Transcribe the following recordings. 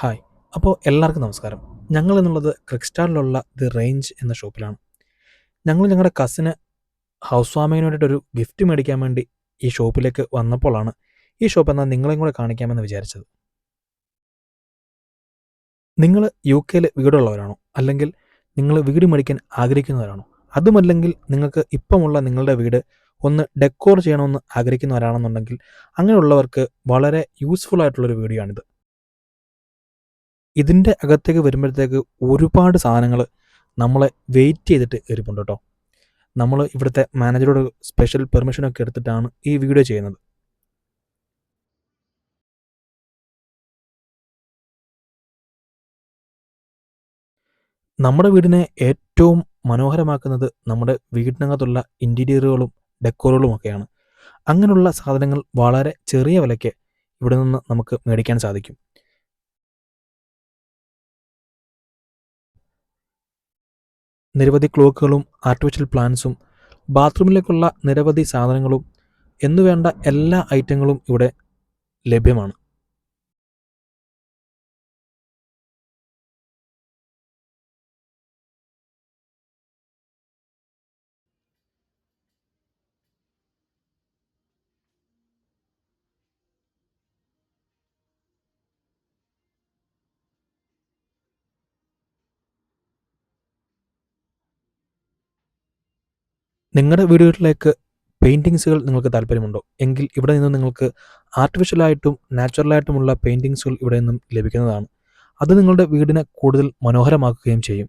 Hi. അപ്പോൾ എല്ലാവർക്കും നമസ്കാരം. ഞങ്ങൾ എന്നുള്ളത് ക്രിക്സ്റ്റാറിലുള്ള ദി റേഞ്ച് എന്ന ഷോപ്പിലാണ്. ഞങ്ങൾ ഞങ്ങളുടെ കസിന് ഹൗസ് വാമിങ്ങിന് വേണ്ടിയിട്ടൊരു ഗിഫ്റ്റ് മേടിക്കാൻ വേണ്ടി ഈ ഷോപ്പിലേക്ക് വന്നപ്പോഴാണ് ഈ ഷോപ്പ് എന്നാൽ നിങ്ങളെയും കൂടെ കാണിക്കാമെന്ന് വിചാരിച്ചത്. നിങ്ങൾ യു കെയിൽ വീടുള്ളവരാണോ? അല്ലെങ്കിൽ നിങ്ങൾ വീട് മേടിക്കാൻ ആഗ്രഹിക്കുന്നവരാണോ? അതുമല്ലെങ്കിൽ നിങ്ങൾക്ക് ഇപ്പമുള്ള നിങ്ങളുടെ വീട് ഒന്ന് ഡെക്കോർ ചെയ്യണമെന്ന് ആഗ്രഹിക്കുന്നവരാണെന്നുണ്ടെങ്കിൽ അങ്ങനെയുള്ളവർക്ക് വളരെ യൂസ്ഫുൾ ആയിട്ടുള്ളൊരു വീഡിയോ ആണിത് ഇതിന്റെ അകത്തേക്ക് വരുമ്പോഴത്തേക്ക് ഒരുപാട് സാധനങ്ങൾ നമ്മളെ വെയിറ്റ് ചെയ്തിട്ട് ഇരിപ്പുണ്ട് കേട്ടോ. നമ്മൾ ഇവിടുത്തെ മാനേജറോട് സ്പെഷ്യൽ പെർമിഷനൊക്കെ എടുത്തിട്ടാണ് ഈ വീഡിയോ ചെയ്യുന്നത്. നമ്മുടെ വീടിനെ ഏറ്റവും മനോഹരമാക്കുന്നത് നമ്മുടെ വീടിനകത്തുള്ള ഇന്റീരിയറുകളും ഡെക്കോറുകളും ഒക്കെയാണ്. അങ്ങനെയുള്ള സാധനങ്ങൾ വളരെ ചെറിയ വിലയ്ക്ക് ഇവിടെ നിന്ന് നമുക്ക് മേടിക്കാൻ സാധിക്കും. നിരവധി ക്ലോക്കുകളും ആർട്ടിഫിഷ്യൽ പ്ലാന്റ്സും ബാത്റൂമിലേക്കുള്ള നിരവധി സാധനങ്ങളും എന്നുവേണ്ട എല്ലാ ഐറ്റങ്ങളും ഇവിടെ ലഭ്യമാണ്. നിങ്ങളുടെ വീടുകളിലേക്ക് പെയിന്റിങ്സുകൾ നിങ്ങൾക്ക് താല്പര്യമുണ്ടോ? എങ്കിൽ ഇവിടെ നിന്ന് നിങ്ങൾക്ക് ആർട്ടിഫിഷ്യലായിട്ടും നാച്ചുറലായിട്ടുമുള്ള പെയിന്റിങ്സുകൾ ഇവിടെ നിന്നും ലഭിക്കുന്നതാണ്. അത് നിങ്ങളുടെ വീടിനെ കൂടുതൽ മനോഹരമാക്കുകയും ചെയ്യും.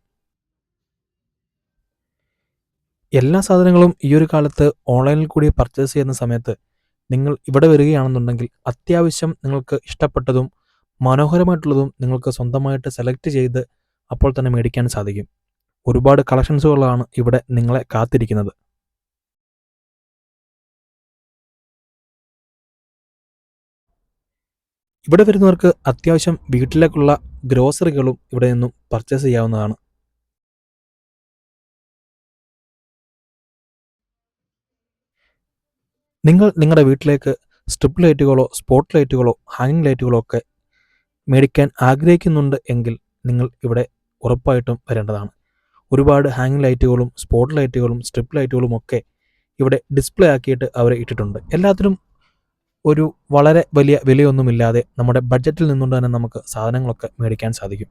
എല്ലാ സാധനങ്ങളും ഈ ഒരു കാലത്ത് ഓൺലൈനിൽ കൂടി പർച്ചേസ് ചെയ്യുന്ന സമയത്ത് നിങ്ങൾ ഇവിടെ വരികയാണെന്നുണ്ടെങ്കിൽ അത്യാവശ്യം നിങ്ങൾക്ക് ഇഷ്ടപ്പെട്ടതും മനോഹരമായിട്ടുള്ളതും നിങ്ങൾക്ക് സ്വന്തമായിട്ട് സെലക്ട് ചെയ്ത് അപ്പോൾ തന്നെ മേടിക്കാൻ സാധിക്കും. ഒരുപാട് കളക്ഷൻസുകളാണ് ഇവിടെ നിങ്ങളെ കാത്തിരിക്കുന്നത്. ഇവിടെ വരുന്നവർക്ക് അത്യാവശ്യം വീട്ടിലേക്കുള്ള ഗ്രോസറികളും ഇവിടെ നിന്നും പർച്ചേസ് ചെയ്യാവുന്നതാണ്. നിങ്ങൾ നിങ്ങളുടെ വീട്ടിലേക്ക് സ്ട്രിപ്പ് ലൈറ്റുകളോ സ്പോട്ട് ലൈറ്റുകളോ ഹാങ്ങിങ് ലൈറ്റുകളോ ഒക്കെ മേടിക്കാൻ ആഗ്രഹിക്കുന്നുണ്ട് എങ്കിൽ നിങ്ങൾ ഇവിടെ ഉറപ്പായിട്ടും വരേണ്ടതാണ്. ഒരുപാട് ഹാങ്ങിങ് ലൈറ്റുകളും സ്പോട്ട് ലൈറ്റുകളും സ്ട്രിപ്പ് ലൈറ്റുകളും ഒക്കെ ഇവിടെ ഡിസ്പ്ലേ ആക്കിയിട്ട് അവർ ഇട്ടിട്ടുണ്ട്. എല്ലാത്തിനും ഒരു വളരെ വലിയ വിലയൊന്നുമില്ലാതെ നമ്മുടെ ബഡ്ജറ്റിൽ നിന്നുകൊണ്ട് തന്നെ നമുക്ക് സാധനങ്ങളൊക്കെ മേടിക്കാൻ സാധിക്കും.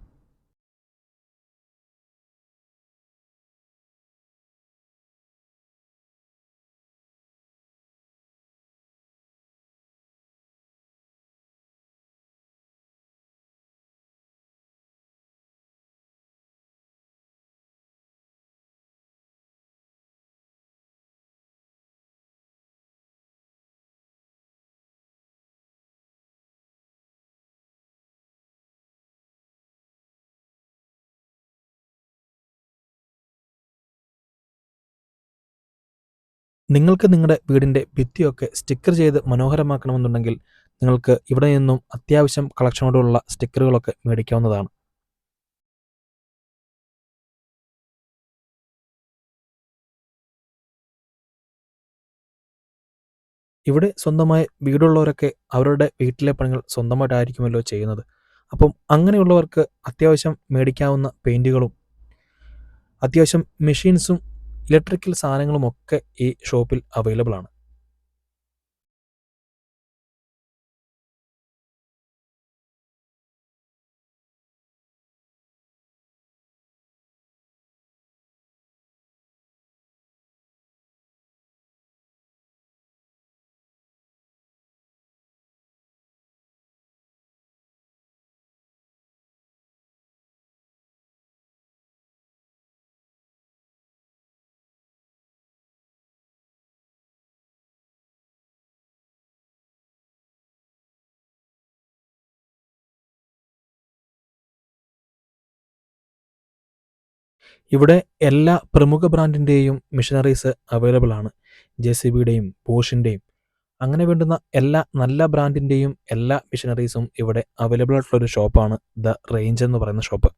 നിങ്ങൾക്ക് നിങ്ങളുടെ വീടിന്റെ ഭിത്തിയൊക്കെ സ്റ്റിക്കർ ചെയ്ത് മനോഹരമാക്കണമെന്നുണ്ടെങ്കിൽ നിങ്ങൾക്ക് ഇവിടെ നിന്നും അത്യാവശ്യം കളക്ഷനോടുള്ള സ്റ്റിക്കറുകളൊക്കെ മേടിക്കാവുന്നതാണ്. ഇവിടെ സ്വന്തമായി വീടുള്ളവരൊക്കെ അവരുടെ വീട്ടിലെ പണികൾ സ്വന്തമായിട്ടായിരിക്കുമല്ലോ ചെയ്യുന്നത്. അപ്പം അങ്ങനെയുള്ളവർക്ക് അത്യാവശ്യം മേടിക്കാവുന്ന പെയിന്റുകളും അത്യാവശ്യം മെഷീൻസും ഇലക്ട്രിക്കൽ സാധനങ്ങളുമൊക്കെ ഈ ഷോപ്പിൽ അവൈലബിൾ ആണ്. ഇവിടെ എല്ലാ പ്രമുഖ ബ്രാൻഡിന്റെയും മിഷനറീസ് അവൈലബിൾ ആണ്. ജെ സി ബിയുടെയും പോഷിന്റെയും അങ്ങനെ വേണ്ടുന്ന എല്ലാ നല്ല ബ്രാൻഡിന്റെയും എല്ലാ മിഷനറീസും ഇവിടെ അവൈലബിൾ ആയിട്ടുള്ള ഒരു ഷോപ്പാണ് ദ റേഞ്ച് എന്ന് പറയുന്ന ഷോപ്പ്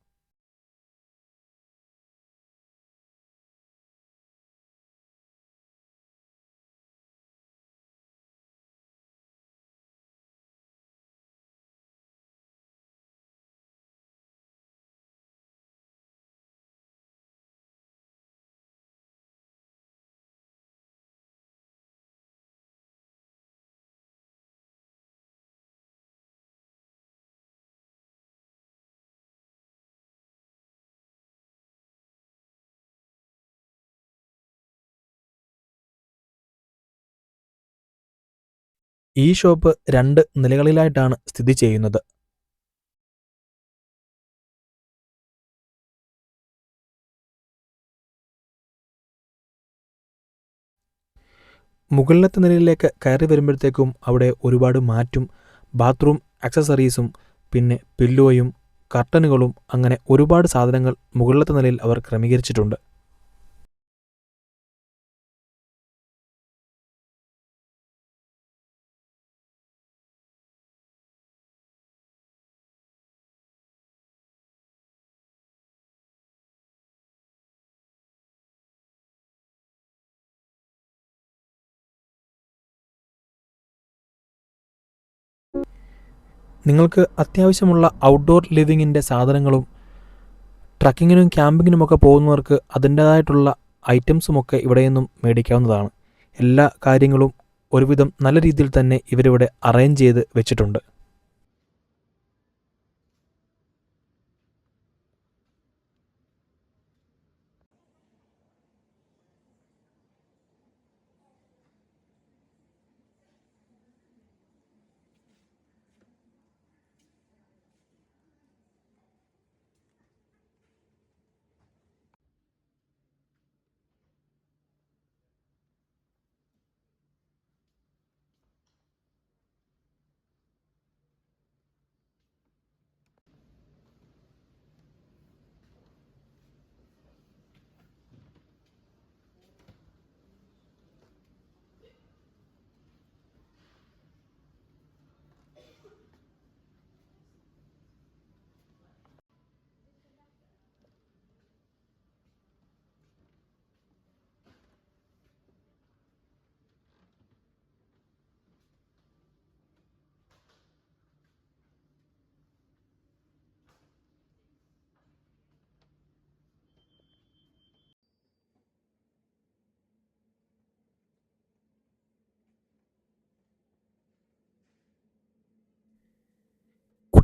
ഈ ഷോപ്പ് രണ്ട് നിലകളിലായിട്ടാണ് സ്ഥിതി ചെയ്യുന്നത്. മുകളിലത്തെ നിലയിലേക്ക് കയറി വരുമ്പോഴത്തേക്കും അവിടെ ഒരുപാട് മാറ്റും ബാത്റൂം ആക്സസറീസും പിന്നെ പില്ലോയും കർട്ടനുകളും അങ്ങനെ ഒരുപാട് സാധനങ്ങൾ മുകളിലത്തെ നിലയിൽ അവർ ക്രമീകരിച്ചിട്ടുണ്ട്. നിങ്ങൾക്ക് അത്യാവശ്യമുള്ള ഔട്ട്ഡോർ ലിവിങ്ങിന്റെ സാധനങ്ങളും ട്രക്കിങ്ങിനും ക്യാമ്പിങ്ങിനുമൊക്കെ പോകുന്നവർക്ക് അതിന്റേതായിട്ടുള്ള ഐറ്റംസുമൊക്കെ ഇവിടെ നിന്നും മേടിക്കാവുന്നതാണ്. എല്ലാ കാര്യങ്ങളും ഒരുവിധം നല്ല രീതിയിൽ തന്നെ ഇവരിവിടെ അറേഞ്ച് ചെയ്ത് വെച്ചിട്ടുണ്ട്.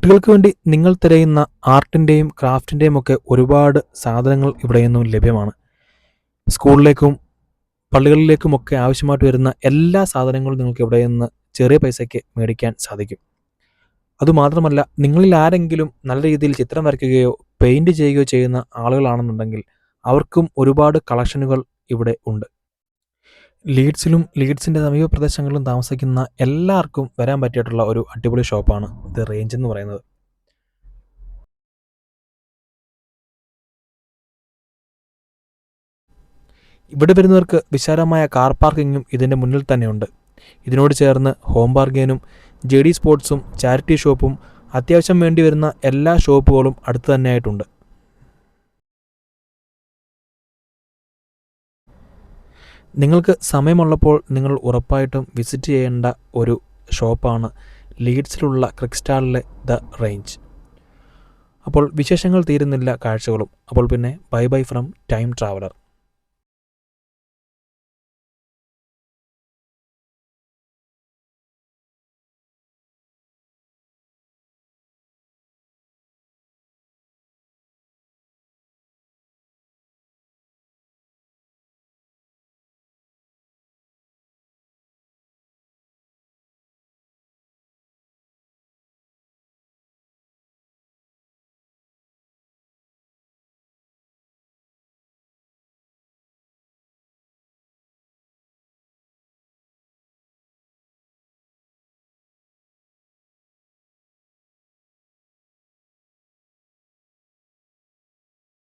കുട്ടികൾക്ക് വേണ്ടി നിങ്ങൾ തിരയുന്ന ആർട്ടിന്റെയും ക്രാഫ്റ്റിന്റെയും ഒക്കെ ഒരുപാട് സാധനങ്ങൾ ഇവിടെ നിന്നും ലഭ്യമാണ്. സ്കൂളിലേക്കും പള്ളികളിലേക്കുമൊക്കെ ആവശ്യമായിട്ട് വരുന്ന എല്ലാ സാധനങ്ങളും നിങ്ങൾക്ക് ഇവിടെ നിന്ന് ചെറിയ പൈസയ്ക്ക് മേടിക്കാൻ സാധിക്കും. അതുമാത്രമല്ല നിങ്ങളിൽ ആരെങ്കിലും നല്ല രീതിയിൽ ചിത്രം വരയ്ക്കുകയോ പെയിന്റ് ചെയ്യുകയോ ചെയ്യുന്ന ആളുകളാണെന്നുണ്ടെങ്കിൽ അവർക്കും ഒരുപാട് കളക്ഷനുകൾ ഇവിടെ ഉണ്ട്. ലീഡ്സിലും ലീഡ്സിന്റെ സമീപ പ്രദേശങ്ങളിലും താമസിക്കുന്ന എല്ലാവർക്കും വരാൻ പറ്റിയിട്ടുള്ള ഒരു അടിപൊളി ഷോപ്പാണ് ദ റേഞ്ച് എന്ന് പറയുന്നത്. ഇവിടെ വരുന്നവർക്ക് വിശാലമായ കാർ പാർക്കിങ്ങും ഇതിന്റെ മുന്നിൽ തന്നെയുണ്ട്. ഇതിനോട് ചേർന്ന് ഹോം ബാർഗേനും ജെ ഡി സ്പോർട്സും ചാരിറ്റി ഷോപ്പും അത്യാവശ്യം വേണ്ടി വരുന്ന എല്ലാ ഷോപ്പുകളും അടുത്ത് തന്നെയായിട്ടുണ്ട് നിങ്ങൾക്ക് സമയമുള്ളപ്പോൾ നിങ്ങൾ ഉറപ്പായിട്ടും വിസിറ്റ് ചെയ്യേണ്ട ഒരു ഷോപ്പാണ് ലീഡ്സിലുള്ള ക്രിക്സ്റ്റാളിലെ ദ റേഞ്ച്. അപ്പോൾ വിശേഷങ്ങൾ തീരുന്നില്ല കാഴ്ചകളും. അപ്പോൾ പിന്നെ bye bye from time traveller.